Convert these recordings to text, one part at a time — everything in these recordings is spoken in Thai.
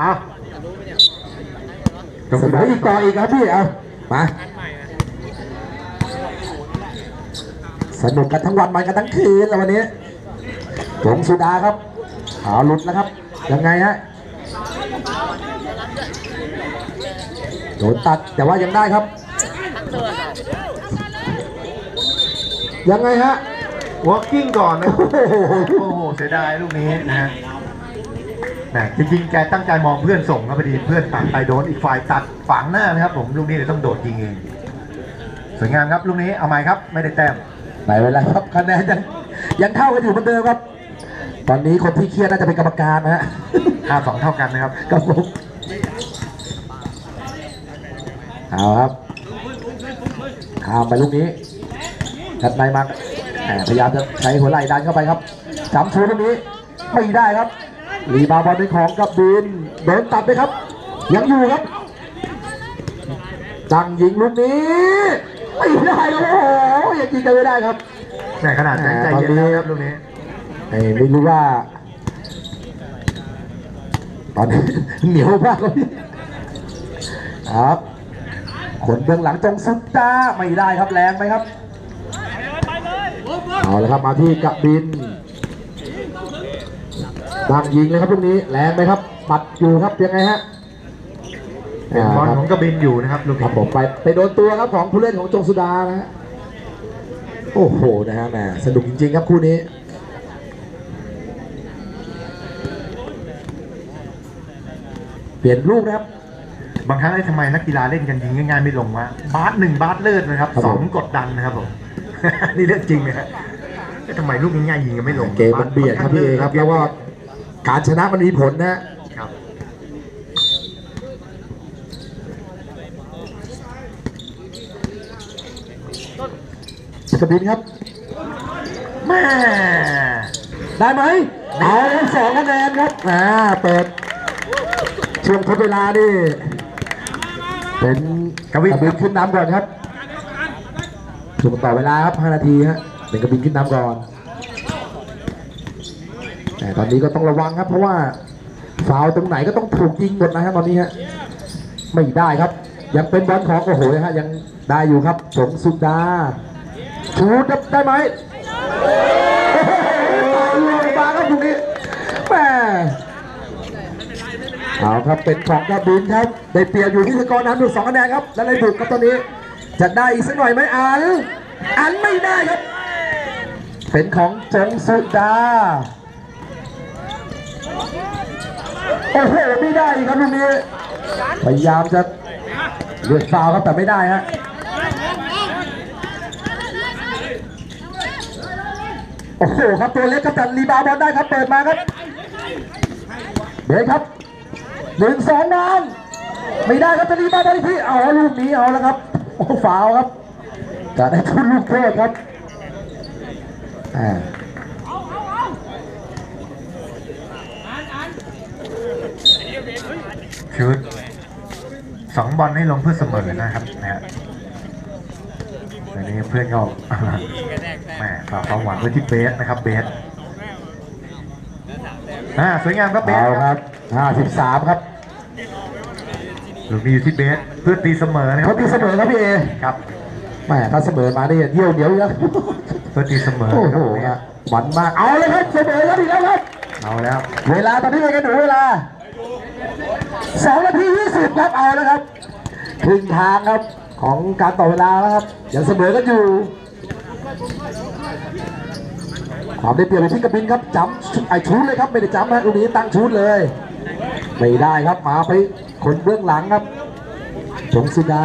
อะเสนออีกต่ออีกครับพี่เอามาสนุกกันทั้งวันมันกันทั้งคืนแล้ววันนี้หลงสุดาครับเอาหลุดแล้วครับ ยังไงฮะโดนตัดแต่ว่ายังได้ครับ ยังไงฮะวอล์กิ้งก่อนนะโอ้โหโอ้โหเสียดายลูกนี้นะฮะ แหมจริงๆแกตั้งใจมองเพื่อนส่งครับพอดีเพื่อนตัดไปโดนอีกฝ่ายตัดฝังหน้านะครับ ผมลูกนี้เดี๋ยวต้องโดดยิงเองสวยงามครับลูกนี้เอาไหมครับไม่ได้แต้มไม่เป็นไรครับคะแนนยังยังเท่ากันอยู่เหมือนเดิมครับ ตอนนี้คนที่เครียดน่าจะเป็นกรรมการนะฮะค่าสองเท่ากันนะครับครับผมเอาครับข้ามไปลูกนี้ถัดในมาแหมพยายามจะใช้หัวไหล่ดันเข้าไปครับจำชูลูกนี้ไม่ได้ครับ รีบาวด์บอลเป็นของกับบินเดินตัดไปครับ ยังอยู่ครับจังยิงลูกนี้ไม่ได้ครับโอ้โหยังยิงกันไม่ได้ครับแต่ขนาดนั้นใจเย็นแล้วครับลูกนี้เอ้ยไม่รู้ว่า ตอนนี้เหนียวมากเลยครับคนเบื้องหลังจงสุดตาไม่ได้ครับแรงไหมครับเอาละครับมาที่กะบิน ดังยิงเลยครับลูกนี้แรงไหมครับปัดอยู่ครับยังไงฮะเป็นบอลของกระบินอยู่นะครับลูกครันี้บผมไปไปโดนตัวครับของผู้เล่นของจงสุดานะฮะโอ้โหนะฮะแหมสนุกจริงๆครับคู่นี้เปลี่ยนลูกนะครับ บางครั้งไอ้ทำไมนักกีฬาเล่นกันยิงง่ายๆไม่ลงวะบาสหนึ่งบาสเลิศนะครับครับสองผมกดดันนะครับผมนี่เรื่องจริงนะฮะเอ๊ะทำไมลูกง่ายๆยิงกันไม่ลงเกมมันเบียดครับพี่เอครับแล้วก็ การชนะมันมีผลนะฮะครับ กระบินครับแม่ได้ไหมเอาสองคะแนนครับอ่าเปิดช่วงทดเวลานี่เป็นกระบินขึ้นนำก่อนครับช่วงต่อเวลาครับ5นาทีฮะเป็นกระบินขึ้นนำก่อน แต่ตอนนี้ก็ต้องระวังครับ เพราะว่าฟาวตรงไหนก็ต้องถูกยิงหมดนะฮะตอนนี้ฮะไม่ได้ครับ ยังเป็นบอลของโอ้โหฮะยังได้อยู่ครับสงสุดาชูดได้ไหมโอ้โหลงมาครับตรงนี้แม่เอาครับเป็นของกระบินครับได้เปรียบอยู่ที่สกอร์น้ำอยู่สองคะแนนครับ แล้วเลยบุกครับตอนนี้ จะได้อีกสักหน่อยไหมอัน อันไม่ได้ครับ เป็นของจงสุดา โอ้โหไม่ได้ครับลูกนี้พยายามจะเลือกฟาวครับแต่ไม่ได้ฮะโอ้โหครับตัวเล็กครับแต่รีบาวด์บอลได้ครับเปิดมาครับเบรกครับหนึ่งสองนานไม่ได้ครับจะรีบาวด์บอลอีกทีเอาลูกนี้เอาแล้วครับโอ้ฟาวล์ครับจะได้ทุนลูกโทษครับอ่า ชุดสองบอลให้ลงเพื่อเสมอนะครับนะฮะอันนี้เพื่อนก็แหมฝากความหวังไว้ที่เบสนะครับเบสอ่าสวยงามครับเบสเอาคครับรับ53ครับลูกนี้อยู่ที่เบสเพื่อตีเสมอนะคเขารับตีเสมอครับพี่เอครับแม่ถ้าเสมอมานี่เยี่ยวเหนียวอยู่แล้วเพื่อตีเสมอโอ้นะคโหรับเบสฮะหวันมากเอาเลยครับเสมอแล้วอีกแล้วครับเอาแล้ว เวลาตอนนี้เป็นกันหนูเวลา สองนาทียี่สิบครับเอาแล้วครับครึ่งทางครับของการต่อเวลาแล้วครับยังเสมอกันอยู่ความได้เปรียบไปที่กระบินครับจำไอชูดเลยครับไม่ได้จำฮะตรงนี้ตั้งชูดเลยไม่ได้ครับมาไปคนเบื้องหลังครับชงสุดา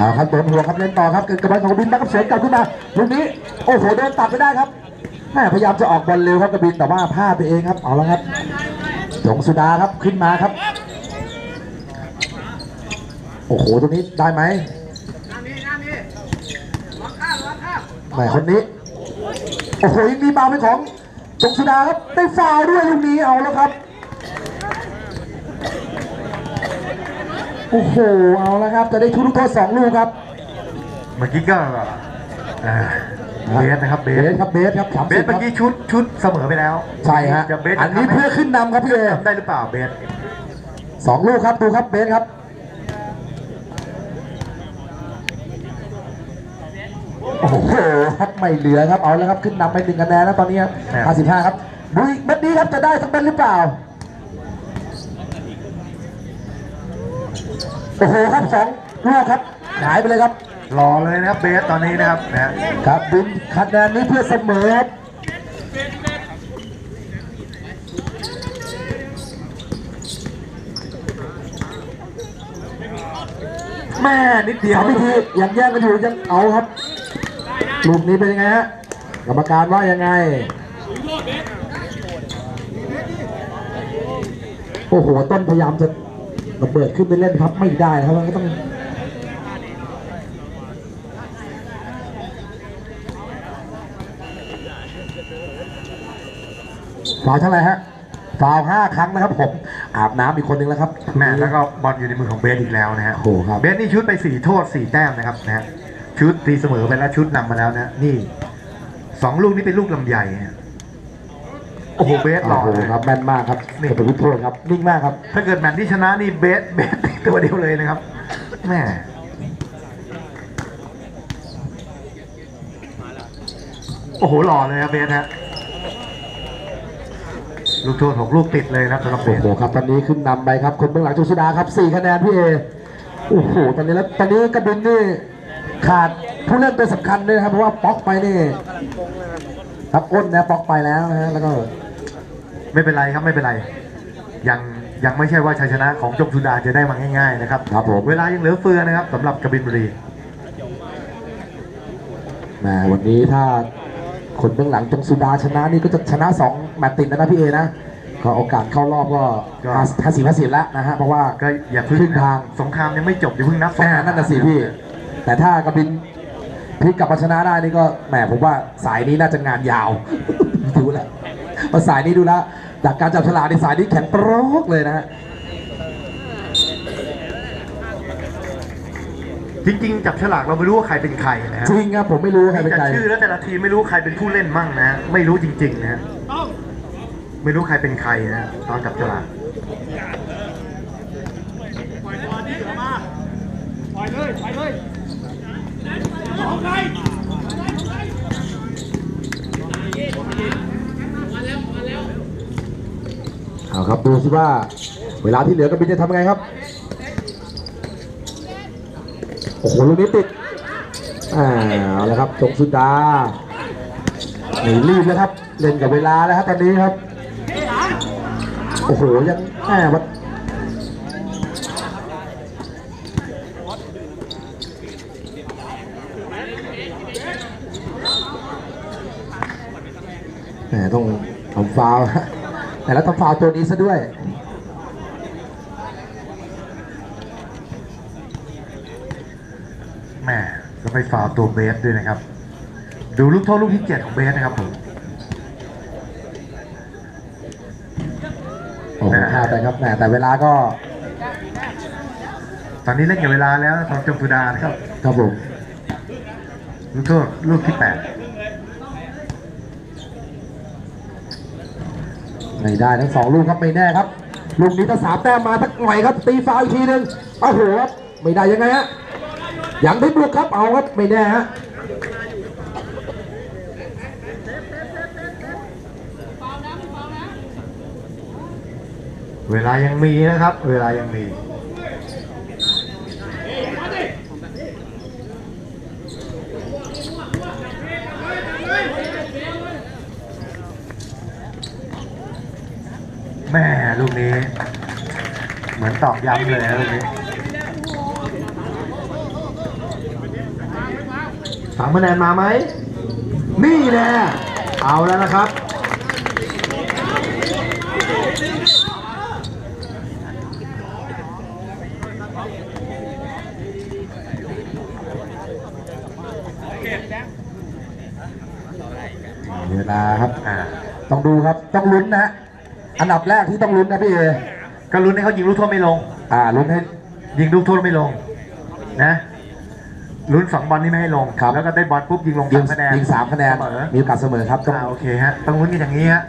เอาครับโดนหัวครับเล่นต่อครับกระบาลของกบินมาครับเสียงกลับขึ้นมาลูกนี้โอ้โหโดนตัดไม่ได้ครับแม่พยายามจะออกบอลเร็วครับกระบินแต่ว่าพลาดไปเองครับเอาละครับจงสุดาครับขึ้นมาครับ โอ้โหตรงนี้ได้ไหมแหมคนนี้โอ้โหยังมีบาเป็นของจงสุดาครับได้ฟาวด้วยลูกนี้เอาแล้วครับ โอ้โห เอาแล้วครับ จะได้ทุกลูกโทษสองลูกครับ เมื่อกี้ก็อ่าเบสนะครับเบเบสสครับเบสครับสามเบสิสบคเมื่รัอบกี้ชุดชุดเสมอไปแล้วใช่ฮะจะเบสอันนี้เพื่อขึ้นนำครับพี่เอทำได้หรือเปล่าเบสสองลูกครับดูครับเบสครับ โอ้โหครับไม่เหลือครับเอาแล้วครับขึ้นนำไปหนึ่งคะแนนแล้วตอนนี้ครับห้าสิบห้าครับดูอีกเม็ดนี้ครับจะได้สักเม็ดหรือเปล่า โอ้โหครับสองลูกครับหายไปเลยครับรอเลยนะครับเบสตอนนี้นะครับนะฮะครับบินคะแนนนี้เพื่อเสมอครับแม่นิดเดียวพิธียังแย่งกันอยู่ยังเอาครับลูกนี้เป็นยังไงฮะกรรมการว่ายังไง โอ้โหต้นพยายามจะ ระเบิดขึ้นไปเล่นครับไม่ได้นะครับมันก็ต้องฟาวล์เท่าไหร่ฮะฟาวล์ห้าครั้งนะครับผมอาบน้ำอีกคนนึงแล้วครับแม่แล้วก็บอลอยู่ในมือของเบสอีกแล้วนะฮะโอ้โหครับเบสนี่ชุดไปสี่โทษสี่แต้มนะครับนะฮะชุดตีเสมอไปแล้วชุดนำมาแล้วนะนี่สองลูกนี่เป็นลูกลำใหญ่ฮะ โอ้โหเบสหล่โอ้อโหเลยครับแม่นมากครับนี่เป็นลูกโทษครับนิ่งมากครับ ถ้าเกิดแมตช์ที่ชนะนี่เบสเบสติดตัวเดียวเลยนะครับแม่โอ้โหหล่อเลยครับเบสฮะลูกโทษหกลูกติดเลยนะครับสำหรับเบโอ้สโหครับตอนนี้ขึ้นนำไปครับคนเบื้องหลังจุสุดาครับสี่คะแนนพี่เอโอ้โหตอนนี้แล้วตอนนี้กระดุนนี่ขาดผู้เล่นตัวสำคัญด้วยนะครับเพราะว่าป๊อกไปนี่ครับอ้นนะป๊อกไปแล้วนะฮะแล้วก็ ไม่เป็นไรครับไม่เป็นไรยังยังไม่ใช่ว่าชัยชนะของจงสุดาจะได้มาง่ายๆนะครับครับผมเวลายังเหลือเฟือนะครับสำหรับกบินบุรีแหมวันนี้ถ้าคนเบื้องหลังจงสุดาชนะนี่ก็จะชนะสองแมตช์ติดแล้วนะพี่เอนะก็โอกาสเข้ารอบก็ก็ห้าสิบห้าสิบแล้วนะฮะเพราะว่าก็อย่าเพึ่งครึ่งทางสงครามยังไม่จบอย่าเพึ่งนับสงแม่ครามนั่นน่ะสิพี่ แต่ถ้ากระบินพลิกกลับมาชนะได้นี่ก็แหมผมว่าสายนี้น่าจะงานยาวดูแลวเพราะสายนี้ดูแล้ว จากการจับฉลากในสายนี้แข็งโปรกเลยนะฮะจริงๆ จับฉลากเราไม่รู้ว่าใครเป็นใครนะฮะจริงครับผมไม่รู้ใครเป็นแต่ใครชื่อแล้วแต่ละทีมไม่รู้ใครเป็นผู้เล่นมั่งนะฮะไม่รู้จริง ๆนะฮะไม่รู้ใครเป็นใครนะตอนจับฉลากปล่อยบอลนี่ออกมาปล่อยเลยปล่อยเลย ครับดูสิว่า เวลาที่เหลือกระบินจะทำไงครับ โอ้โหลูกนี้ติดอ่าเอาละครับจงสุดาหนีรีบแล้วครับ เล่นกับเวลาแล้วครับตอนนี้ครับ โอ้โหยังแหมวัดแหมต้องทำฟาวล์ แต่แล้วทำฟาวล์ตัวนี้ซะด้วยแหม่แล้วไปฟาวล์ตัวเบสด้วยนะครับ ดูลูกโทษลูกที่เจ็ดของเบสนะครับผมโอ้โหพลาดไปครับแหมแต่เวลาก็ ตอนนี้เล่นกับเวลาแล้วสำหรับจงสุดานะครับครับผมลูกโทษลูกที่แปด ไม่ได้ทั้งสองลูกครับไม่แน่ครับลูกนี้ถ้าสามแต้มมาสักหน่อยครับ ตีฟาวอีกทีหนึงโอ้โหครับไม่ได้ยังไงฮะยังได้บุกครับเอาครับไม่แน่ฮะเวลายังมีนะครับ เวลายังมี แม่ ลูกนี้ เหมือนตอกย้ำเลยนะลูกนี้สามคะแนนมาไหม นี่แน่เอาแล้วนะครับ เวลาครับ ต้องดูครับ ต้องลุ้นนะ อันดับแรกที่ต้องลุ้นนะพี่เอก็ลุ้นให้เขายิงลูกโทษไม่ลง อ่าลุ้นให้ยิงลูกโทษไม่ลง นะลุ้นสองบอลนี่ไม่ให้ลงครับแล้วก็ได้บอลปุ๊บยิงลงยิสางมคะแนนยิงสามคะแนนเสมอมีโอกาสเสมอครับต้องอ่าโอเคฮะต้องลุ้นกันอย่างนี้ฮะ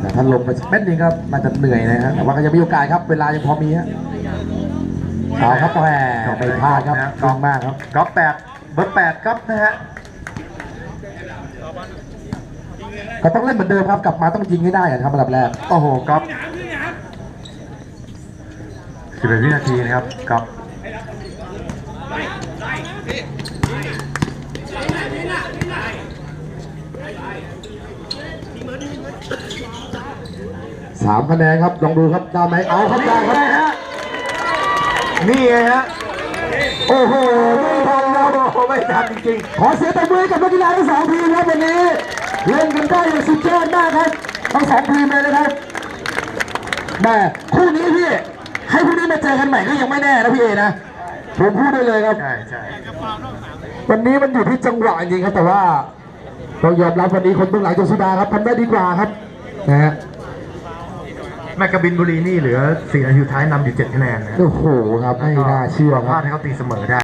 แต่ถ้าลงไปสักเม็ดหนึงครับน่าจะเหนื่อยนะฮะแต่ว่าก็ยังมีโอกาสครับเวลายังพอมีฮะเอาครับแหมไม่พลาดครับกองมากครับก๊อฟแปดเบอร์แปดก๊อฟนะฮะ ก็ต้องเล่นเหมือนเดิมครับกลับมาต้องยิงให้ได้อะครับอันดับแรกโอ้โหก๊อฟสิบเอ็ดวินาทีนะครับก๊อฟสามคะแนนครับลองดูครับได้ไหมเอาครับได้ครับฮะนี่ไงฮะโอ้โหไม่ทันครับโอ้โหไม่ทันจริงขอเสียงตบมือให้กับนักกีฬาทั้งสองทีมครับวันนี้ เล่นกันได้อย่างสุดยอดมากครับทั้งสองทีมเลยนะครับแม่คู่นี้พี่ให้พรุ่งนี้มาเจอกันใหม่ก็ยังไม่แน่นะพี่เอนะผมพูดได้เลยครับๆใช่ใช่วันนี้มันอยู่ที่จังหวะจริงๆครับแต่ว่าต้องยอมรับวันนี้คนเบื้องหลังจงสุดาครับทำได้ดีกว่าครับนะฮะแมกกาบินบุรีนี่เหลือสี่นาทีสุดท้ายนำอยู่เจ็ดคะแนนนะโอ้โหครับไม่น่าเชื่อพคลารัดบให้เขาตีเสมอได้